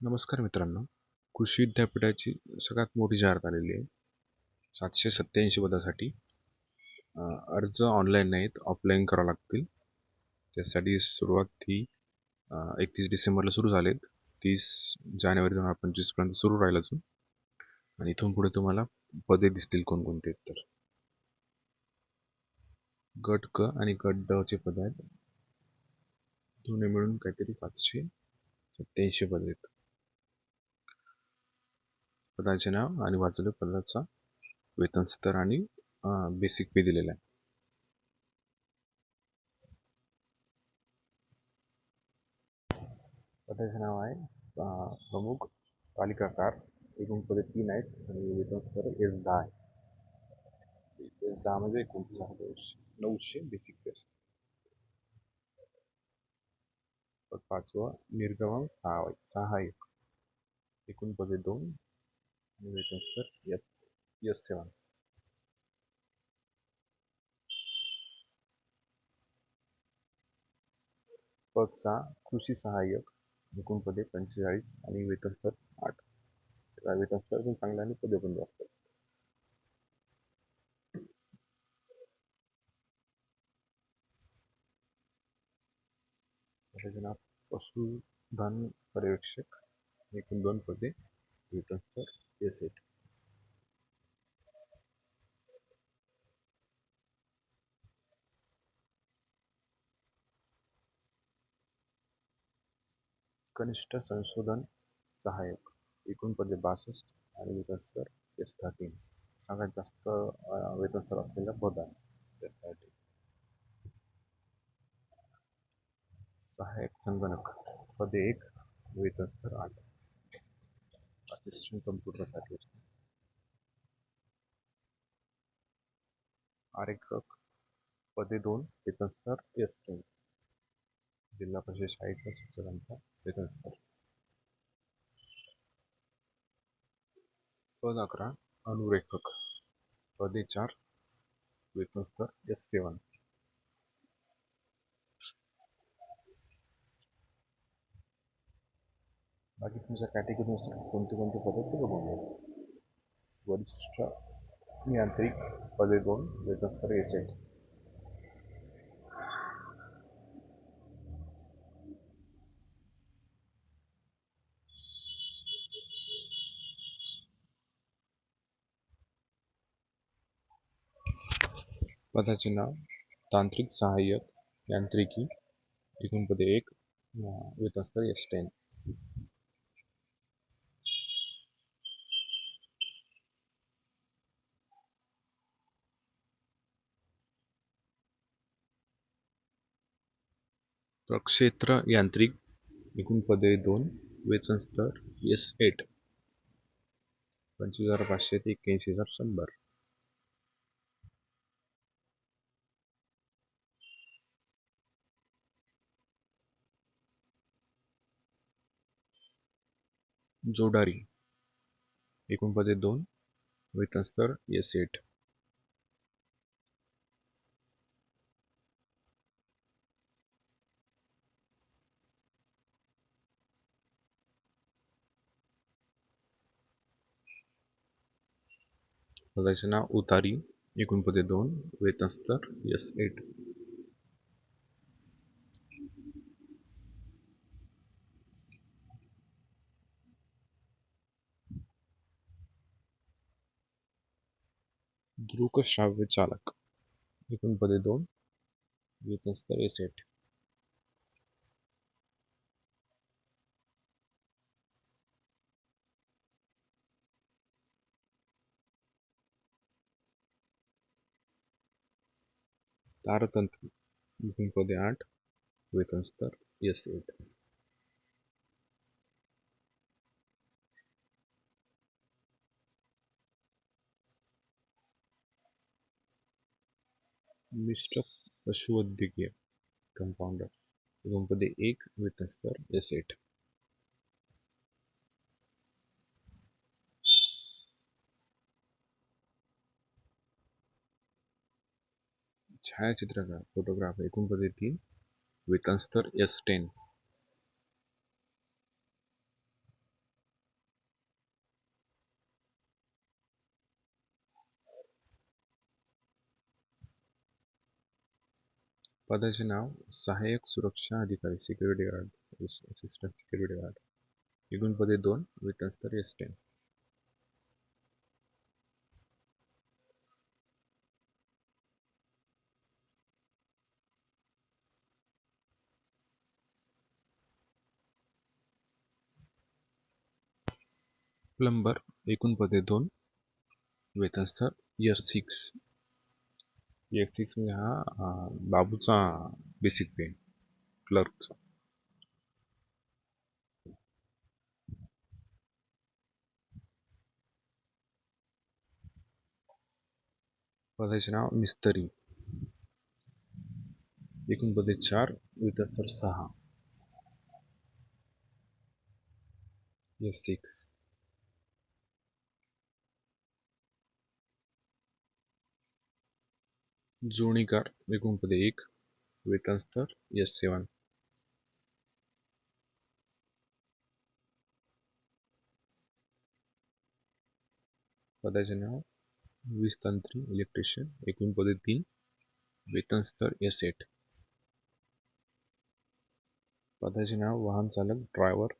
नमस्कार मित्रांनो. कृषी विद्यापीठाची सगळ्यात मोठी जाहिरात आलेली आहे. सातशे सत्त्याऐंशी पदासाठी अर्ज ऑनलाईन नाहीत ऑफलाईन करावं लागतील. त्यासाठी सुरुवात ही एकतीस डिसेंबरला सुरू झालेत. तीस जानेवारी दोन हजार पंचवीसपर्यंत सुरू राहील अजून. आणि इथून पुढे तुम्हाला पदे दिसतील कोणकोणते तर. गट क आणि गट ड चे पद आहेत. दोन्ही मिळून काहीतरी सातशे सत्त्याऐंशी पद आहेत. पदाचे नाव आणि वाचले पदाचा वेतन स्तर आणि बेसिक पे दिलेला आहे. पदाचे नाव आहे प्रमुख तालिकाकार एकूण पदे तीन आहेत आणि वेतन स्तर एस दहा आहे. एस दहा म्हणजे एकोणतीस हजार दोनशे नऊशे बेसिक पे असते. पाचवा निर्गमन सहा सहाय्यक एकूण पदे दोन आणि वेतन स्तर एस एस सेवन पद पदचा कृषी सहाय्यक एकूण पदे पंचेचाळीस आणि वेतनस्तर आठ त्याला वेतन पण चांगलं आणि पदे पण जास्त नाव पशुधन पर्यवेक्षक एकूण दोन पदे return for एस एट कनिष्ठ संशोधन सहाय्यक एकूण पदे बासष्ट आणि वेतन स्तर एस थर्टीन सगळ्यात जास्त अं, वेतन स्तर असलेलं पद आहे एस थर्टीन सहाय्यक संगणक पदे एक वेतन स्तर आठ. सिस्टम कम्प्युटरसाठी आरेखक पदे दोन वेतन स्तर एस टेन जिल्हा परिषद शाळेच्या शिक्षकांचा वेतन स्तर पद अकरा अनुरेखक. पदे चार वेतन स्तर एस सेवन. बाकी तुमच्या कॅटेगरीनुसार कोणते कोणते पद आहेत? ते बघून घ्या वरिष्ठ यांत्रिक पदे दोन वेतनस्तर एस एट पदाचे नाव तांत्रिक सहाय्यक यांत्रिकी. एकूण पदे एक वेतनस्तर एस टेन प्रक्षेत्र यांत्रिक एकूण पदे दोन वेतन स्तर एस एट. पंचवीस हजार पाचशे ते एक्क्याऐंशी हजार शंभर. जोडारी. एकूण पदे दोन वेतन स्तर एस एट. रचना उतारी एकोणपदे दोन वेतनस्तर यस एस एट दृकश्राव्य चालक एकोणपदे दोन वेतनस्तर एस एट तारतंत्र एकूण पदे आठ वेतन स्तर एस एट. मिश्र पशुवैद्यकीय कंपाउंडर एकूण पदे एक वेतन स्तर एस एट. छायाचित्रकार फोटोग्राफ एकूण पद्धती वेतनस्तर एस टेन पदाचे नाव सहाय्यक सुरक्षा अधिकारी security guard assistant security guard एकूण पदे दोन वेतनस्तर एस टेन प्लंबर एकूण पदे दोन. वेतन इयर सिक्स इयर सिक्स म्हणजे हा बाबूचा बेसिक पे क्लर्कचा पदाचे नाव मिस्तरी. एकूण पदे चार वेतन सहा. इयर सिक्स जोडणीकार एकूणपदे एक वेतनस्तर एस सेवन पदाचे नाव वीजतंत्री इलेक्ट्रिशियन एकूण पदे तीन वेतनस्तर एस एट. पदाचे नाव वाहन चालक ड्रायव्हर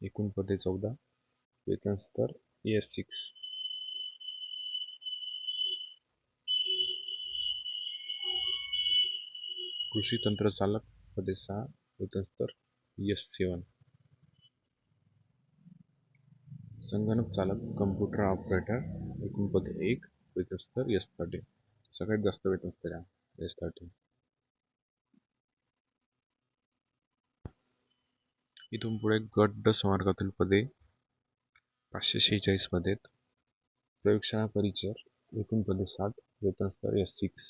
एकूण पदे चौदा वेतनस्तर एस सिक्स. कृषी तंत्र चालक पदे सहा वेतन यस एस सेवन. संगणक चालक कम्प्युटर ऑपरेटर एकूण पदे एक वेतनस्तर यस एस थर्टीन सगळ्यात जास्त वेतनस्तर आहे एस थर्टीन इथून पुढे गट ड संवर्गातील पदे पाचशे शेहेचाळीस पदे प्रयोगशाळा परिचर एकूण पदे सात वेतनस्तर यस एस सिक्स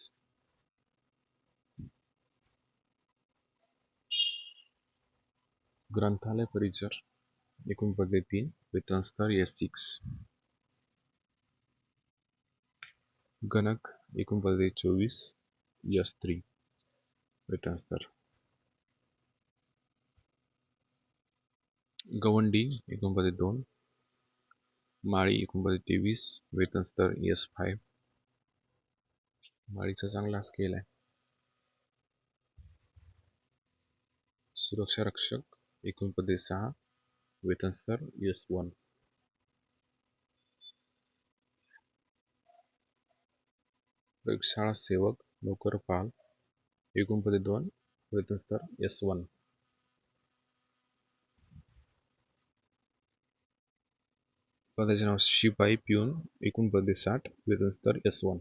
ग्रंथालय परिसर एकूण पदे तीन वेतन स्तर एस सिक्स. गणक एकूण पदे चोवीस एस थ्री वेतन स्तर गवंडी एकूण पदे दोन माळी एकूण पदे तेवीस वेतन स्तर एस फाईव्ह. माळीचा चांगला स्केल आहे. सुरक्षा रक्षक एकूण पदे सहा वेतन स्तर एस वन प्रयोगशाळा सेवक नोकरपाल एकूण पदे दोन वेतन स्तर एस वन पदाचे नाव शिपाई पिऊन एकूण पदे साठ वेतन स्तर एस वन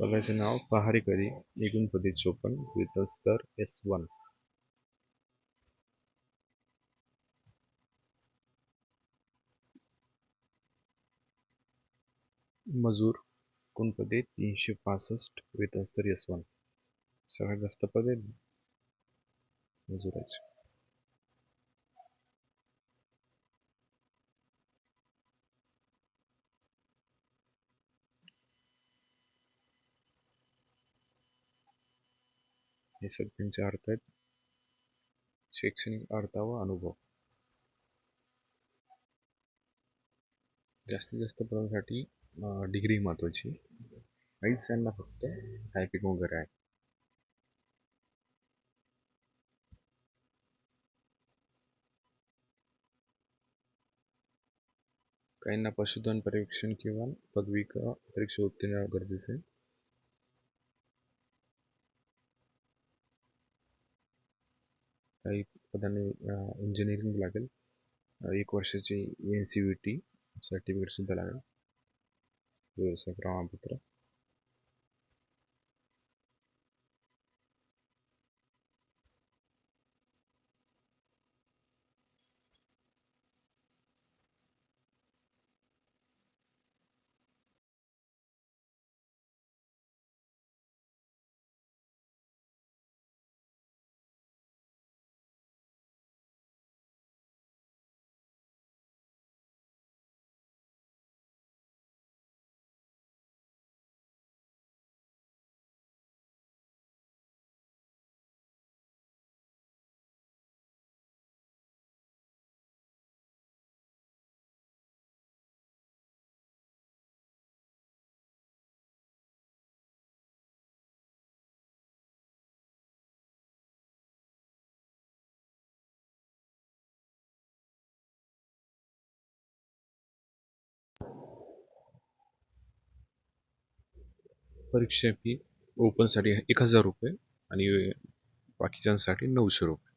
कलाचे नाव पहारेकरी एकूण पदे चोपन्न वेतन एस वन. मजूर एकूण तीनशे पासष्ट वेतनस्तर एस वन. सगळ्यात जास्त पदे मजुराचे. हे सगळ्यांचे अर्थ आहेत. शैक्षणिक अर्थ व अनुभव. जास्तीत जास्त पदांसाठी डिग्री महत्वाची. काहीच त्यांना फक्त टायपिंग वगैरे आहे. काहींना पशुधन परीक्षण किंवा पदवी परीक्षा उत्तीर्ण गरजेचे आहे. काही पदांनी इंजिनिअरिंग लागेल. एक वर्षाची एन सी व्ही टी सर्टिफिकेटसुद्धा लागेल. व्यवसाय प्रमाणपत्र. परीक्षा फी ओपनसाठी एक हजार रुपये आणि बाकीच्यांसाठी नऊशे रुपये.